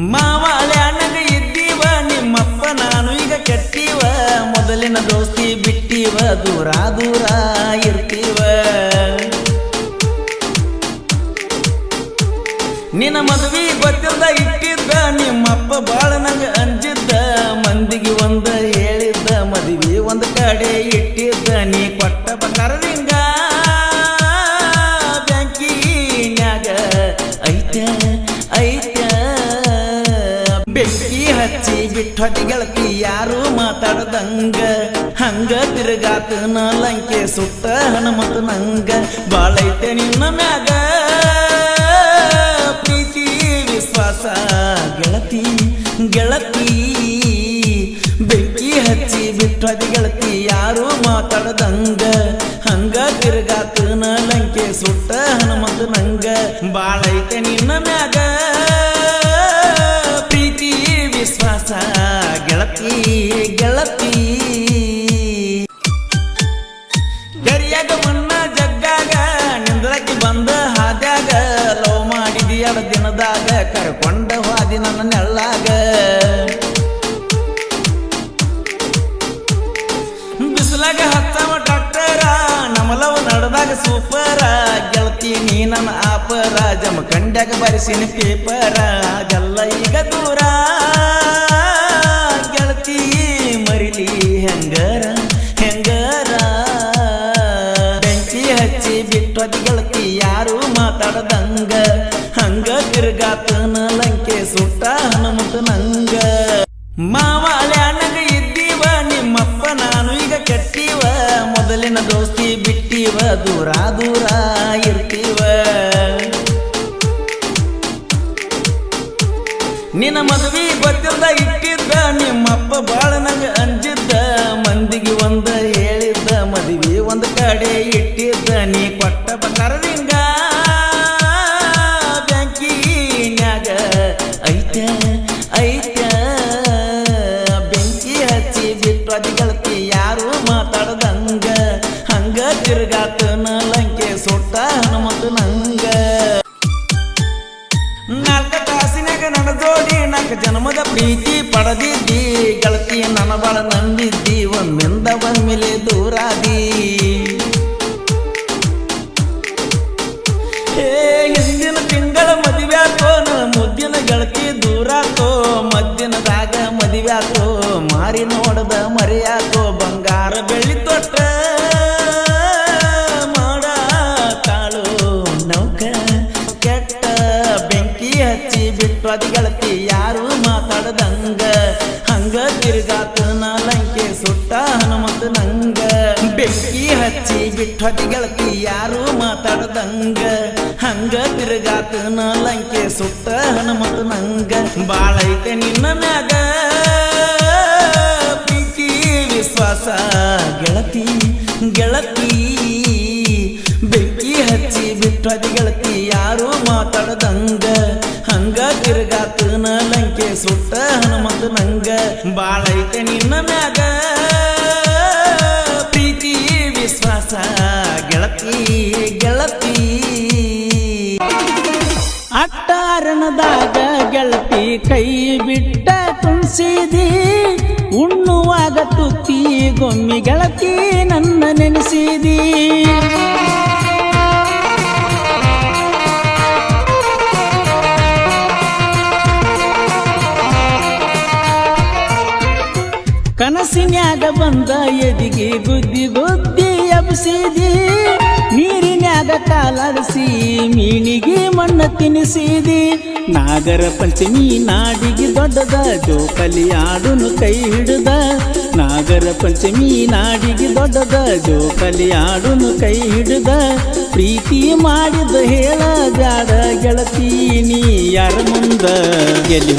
ಮಾವಾಳೆ ಅಣ್ಣಗ ಇದ್ದೀವ ನಿಮ್ಮಪ್ಪ ನಾನು ಈಗ ಕೆಟ್ಟಿವ. ಮೊದಲಿನ ದೋಸ್ತಿ ಬಿಟ್ಟಿವ ದೂರ ದೂರ ಇರ್ತೀವ. ಬಿಟ್ಟು ಗೆಳತಿ ಯಾರು ಮಾತಾಡದಂಗ. ಹಂಗ ತಿರುಗಾತ ನ ಲಂಕೆ ಸುತ್ತ ಹನುಮಂತ ನಂಗ. ಬಾಳೈತೆ ನಿನ್ನ ಮ್ಯಾಗ ಪ್ರೀತಿ, ವಿಶ್ವಾಸ, ಗೆಳತಿ ಗೆಳತಿ. ಬೆಂಕಿ ಹಚ್ಚಿ ಬಿಟ್ಟು ಗೆಳತಿ ಯಾರು ಮಾತಾಡದಂಗ. ಹಂಗ ತಿರುಗಾತ ನ ಲಂಕೆ ಸುತ್ತ ಹನುಮಂತ ನಂಗ. ಬಾಳೈತೆ ನಿನ್ನ ಮ್ಯಾಗ ಗರಿಯಾಗ ಮಣ್ಣ ಜಗ್ಗಾಗ ನಿಂದ್ರಕ್ಕೆ ಬಂದ ಹಾದ್ಯಾಗ, ಲವ್ ಮಾಡಿದಿ ಎರಡು ದಿನದಾಗ, ಕರ್ಕೊಂಡ ಹಾದಿ ನನ್ನ ನೆಳ್ಳಾಗ. ಬಿಸಿಲಾಗ ಹತ್ತವ ಡಾಕ್ಟರ ನಮಲವ ನಡೆದಾಗ ಸೂಪರ, ಗೆಳತಿ ನೀ ನನ್ನ ಆಪರ, ಜಮಖಂಡ್ಯಾಗ ಬರಿಸಿನ ಪೇಪರ ಅದೆಲ್ಲ ಈಗ ದೂರ. ಮಾತಾಡದಂಗ ಹಂಗ ತಿರುಗಾತನ ಲಂಕೆ ಸುಟ್ಟ ಹನುಮತ ನಂಗ. ಮಾವಾಳೆ ಅಣ್ಣಗ ಇದ್ದೀವ, ನಿಮ್ಮಪ್ಪ ನಾನು ಈಗ ಕೆಟ್ಟಿವ. ಮೊದಲಿನ ದೋಸ್ತಿ ಬಿಟ್ಟಿವ, ದೂರ ದೂರ ಇರ್ತೀವ. ನಿನ್ನ ಮದುವೆ ಗೊತ್ತಿಲ್ದ ಇಟ್ಟಿದ್ದ, ನಿಮ್ಮಪ್ಪ ಬಾಳ ನಂಗ ಅಂಜಿದ್ದ. ಮಂದಿಗೆ ಒಂದ ಹೇಳಿದ್ದ, ಮದುವೆ ಒಂದ್ ಕಡೆ ಇಟ್ಟಿದ್ದ. ನೀ ಐತ ಬೆಂಕಿ ಹಚ್ಚಿ ಬಿಟ್ಟು ಅದಿ ಗೆಳತಿ ಯಾರು ಮಾತಾಡದಂಗ. ಹಂಗ ತಿರುಗಾತನ ಲಂಕೆ ಸುಟ್ಟ ಹನುಮಂತ ನಂಗ. ನಾಲ್ಕ ತಾಸಿನಾಗ ನಡೆದೋಡಿ ನಾಲ್ಕು ಜನ್ಮದ ಪ್ರೀತಿ ಪಡೆದಿದ್ದಿ. ಗೆಳತಿ ನನ್ನ ಬಾಳ ನಂಬಿದ್ದಿ ಒಮ್ಮಿಂದ ಒಮ್ಮೆಲೆ ದೂರಾದಿ. ಹೇ ಮಾರಿ ಮರೆಯಾಕೋ ಬಂಗಾರ ಬೆಳ್ಳಿ ತೊಟ್ಟ ಮಾಡ ತಾಳು ನೌಕ. ಕೆಟ್ಟ ಬೆಂಕಿ ಹಚ್ಚಿ ಬಿಟ್ಟು ಅದಿ ಗೆಳತಿ ಯಾರು ಮಾತಾಡದಂಗ. ಹಂಗ ತಿರುಗಾತನ ಲಂಕೆ ಸುಟ್ಟ ಹನುಮಂತ ನಂಗ. ಬೆಂಕಿ ಹಚ್ಚಿ ಬಿಟ್ಟು ಅದಿ ಗೆಳತಿ ಯಾರು ಮಾತಾಡದಂಗ. ಹಂಗ ತಿರುಗಾತನ ಲಂಕೆ ಸುಟ್ಟ ಹನುಮಂತ ನಂಗ. ಬಾಳೈತೆ ನಿನ್ನ ಮ್ಯಾಗ. ವಿಶ್ವಾಸ, ಗೆಳತಿ ಗೆಳತಿ, ಬೆಂಕಿ ಹಚ್ಚಿ ಬಿಟ್ಟದಿ ಗೆಳತಿ, ಯಾರು ಮಾತಾಡದಂಗ. ಹಂಗ ತಿರುಗಾತನ ಲಂಕೆ ಸುಟ್ಟ ಹನುಮಂತ ನಂಗ. ಬಾಳೈತೆ ನಿನ್ನ ಮ್ಯಾಗ. ಪ್ರೀತಿ, ವಿಶ್ವಾಸ, ಗೆಳತಿ ಗೆಳತಿ. ಅಟ್ಟಾರಣದಾಗ ಗೆಳತಿ ಕೈ ಬಿಟ್ಟ ತುಂಸಿದಿ ಉಣ್ಣುವಾಗ ತುತ್ತಿ ಗೊಮ್ಮಿ ಗೆಳತಿ ನನ್ನ ನೆನೆಸಿದಿ. ಕನಸಿನ್ಯಾಗ ಬಂದ ಎದಿಗೆ ಗುದ್ದಿ ಬುದ್ಧಿ ಎಬ್ಸಿದಿ. ನೀರಿನ್ಯಾಗ ಕಾಲಾಡಿಸಿ ಮೀನಿಗೆ ಮಣ್ಣ ತಿನ್ನಿಸಿದಿ ನಾಗರ ಪಂಚಮಿ ನಾಡಿಗೆ ದೊಡ್ಡದ ಜೋಕಲಿ ಆಡುನು ಕೈ ಹಿಡಿದ. ನಾಗರ ಪಂಚಮಿ ನಾಡಿಗೆ ದೊಡ್ಡದ, ಜೋಕಲಿ ಆಡುನು ಕೈ ಹಿಡಿದ, ಪ್ರೀತಿ ಮಾಡಿದ ಹೇಳ ಜಾಡ ಗೆಳತಿ ನೀ ಯಾರ ಮುಂದ? ಎಲ್ಲಿ